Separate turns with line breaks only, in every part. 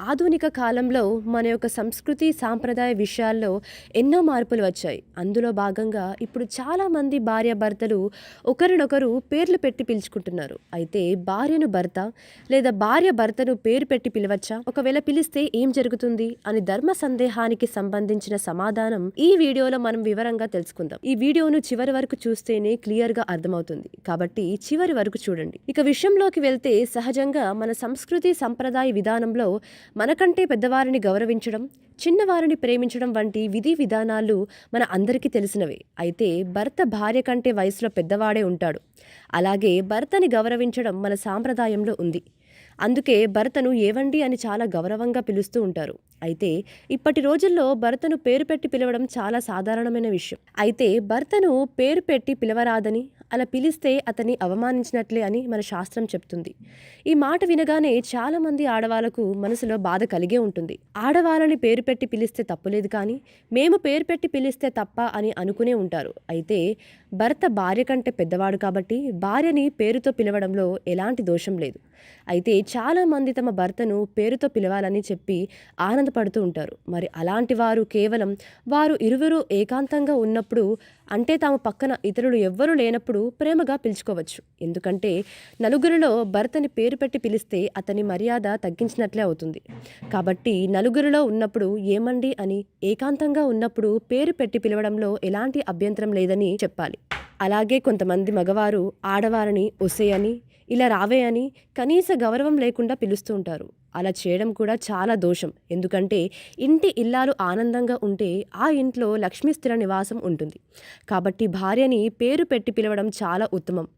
ఆధునిక కాలంలో మన యొక్క సంస్కృతి సాంప్రదాయ విషయాల్లో ఎన్నో మార్పులు వచ్చాయి. అందులో భాగంగా ఇప్పుడు చాలామంది భార్య భర్తలు ఒకరినొకరు పేర్లు పెట్టి పిలుచుకుంటున్నారు. అయితే భార్యను భర్త లేదా భార్య భర్తను పేరు పెట్టి పిలవచ్చా? ఒకవేళ పిలిస్తే ఏం జరుగుతుంది? అని ధర్మ సందేహానికి సంబంధించిన సమాధానం ఈ వీడియోలో మనం వివరంగా తెలుసుకుందాం. ఈ వీడియోను చివరి వరకు చూస్తేనే క్లియర్గా అర్థమవుతుంది. కాబట్టి చివరి వరకు చూడండి. ఇక విషయంలోకి వెళ్తే సహజంగా మన సంస్కృతి సంప్రదాయ విధానంలో మనకంటే పెద్దవారిని గౌరవించడం చిన్నవారిని ప్రేమించడం వంటి విధి విధానాలు మన అందరికీ తెలిసినవే. అయితే భర్త భార్య కంటే వయసులో పెద్దవాడే ఉంటాడు. అలాగే భర్తని గౌరవించడం మన సాంప్రదాయంలో ఉంది. అందుకే భర్తను ఏవండి అని చాలా గౌరవంగా పిలుస్తూ ఉంటారు. అయితే ఇప్పటి రోజుల్లో భర్తను పేరు పెట్టి పిలవడం చాలా సాధారణమైన విషయం. అయితే భర్తను పేరు పెట్టి పిలవరాదని అలా పిలిస్తే అతన్ని అవమానించినట్లే అని మన శాస్త్రం చెప్తుంది. ఈ మాట వినగానే చాలామంది ఆడవాళ్ళకు ఆడవాళ్ళకు మనసులో బాధ కలిగే ఉంటుంది. ఆడవాళ్ళని పేరు పెట్టి పిలిస్తే తప్పులేదు కానీ మేము పేరు పెట్టి పిలిస్తే తప్ప అని అనుకునే ఉంటారు. అయితే భర్త భార్య కంటే పెద్దవాడు కాబట్టి భార్యని పేరుతో పిలవడంలో ఎలాంటి దోషం లేదు. అయితే చాలామంది తమ భర్తను పేరుతో పిలవాలని చెప్పి ఆనందపడుతూ ఉంటారు. మరి అలాంటి వారు కేవలం వారు ఇరువురు ఏకాంతంగా ఉన్నప్పుడు అంటే తాము పక్కన ఇతరులు ఎవ్వరూ లేనప్పుడు ప్రేమగా పిలుచుకోవచ్చు. ఎందుకంటే నలుగురిలో భర్తని పేరు పెట్టి పిలిస్తే అతని మర్యాద తగ్గించినట్లే అవుతుంది. కాబట్టి నలుగురిలో ఉన్నప్పుడు ఏమండి అని ఏకాంతంగా ఉన్నప్పుడు పేరు పెట్టి పిలవడంలో ఎలాంటి అభ్యంతరం లేదని చెప్పాలి. అలాగే కొంతమంది మగవారు ఆడవారిని ఒసే అని ఇలా రావే అని కనీస గౌరవం లేకుండా పిలుస్తూ ఉంటారు. అలా చేయడం కూడా చాలా దోషం. ఎందుకంటే ఇంటి ఇల్లాలు ఆనందంగా ఉంటే ఆ ఇంట్లో లక్ష్మీ స్థిర నివాసం ఉంటుంది. కాబట్టి భార్యని పేరు పెట్టి పిలవడం చాలా ఉత్తమం.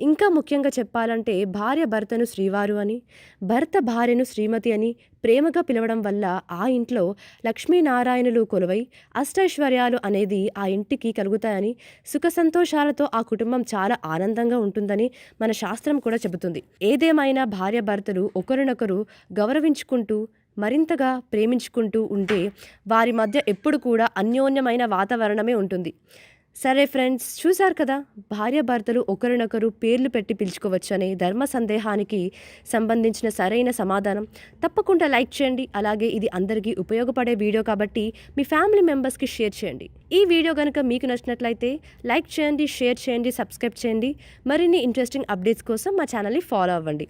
ఇంకా ముఖ్యంగా చెప్పాలంటే భార్య భర్తను శ్రీవారు అని భర్త భార్యను శ్రీమతి అని ప్రేమగా పిలవడం వల్ల ఆ ఇంట్లో లక్ష్మీనారాయణులు కొలువై అష్టైశ్వర్యాలు అనేది ఆ ఇంటికి కలుగుతాయని సుఖ సంతోషాలతో ఆ కుటుంబం చాలా ఆనందంగా ఉంటుందని మన శాస్త్రం కూడా చెబుతుంది. ఏదేమైనా భార్య భర్తలు ఒకరినొకరు గౌరవించుకుంటూ మరింతగా ప్రేమించుకుంటూ ఉంటే వారి మధ్య ఎప్పుడు కూడా అన్యోన్యమైన వాతావరణమే ఉంటుంది. సరే ఫ్రెండ్స్ చూశారు కదా? భార్యాభర్తలు ఒకరినొకరు పేర్లు పెట్టి పిలుచుకోవచ్చని ధర్మ సందేహానికి సంబంధించిన సరైన సమాధానం. తప్పకుండా లైక్ చేయండి. అలాగే ఇది అందరికీ ఉపయోగపడే వీడియో కాబట్టి మీ ఫ్యామిలీ మెంబర్స్కి షేర్ చేయండి. ఈ వీడియో కనుక మీకు నచ్చినట్లయితే లైక్ చేయండి షేర్ చేయండి సబ్స్క్రైబ్ చేయండి. మరిన్ని ఇంట్రెస్టింగ్ అప్డేట్స్ కోసం మా ఛానల్ని ఫాలో అవ్వండి.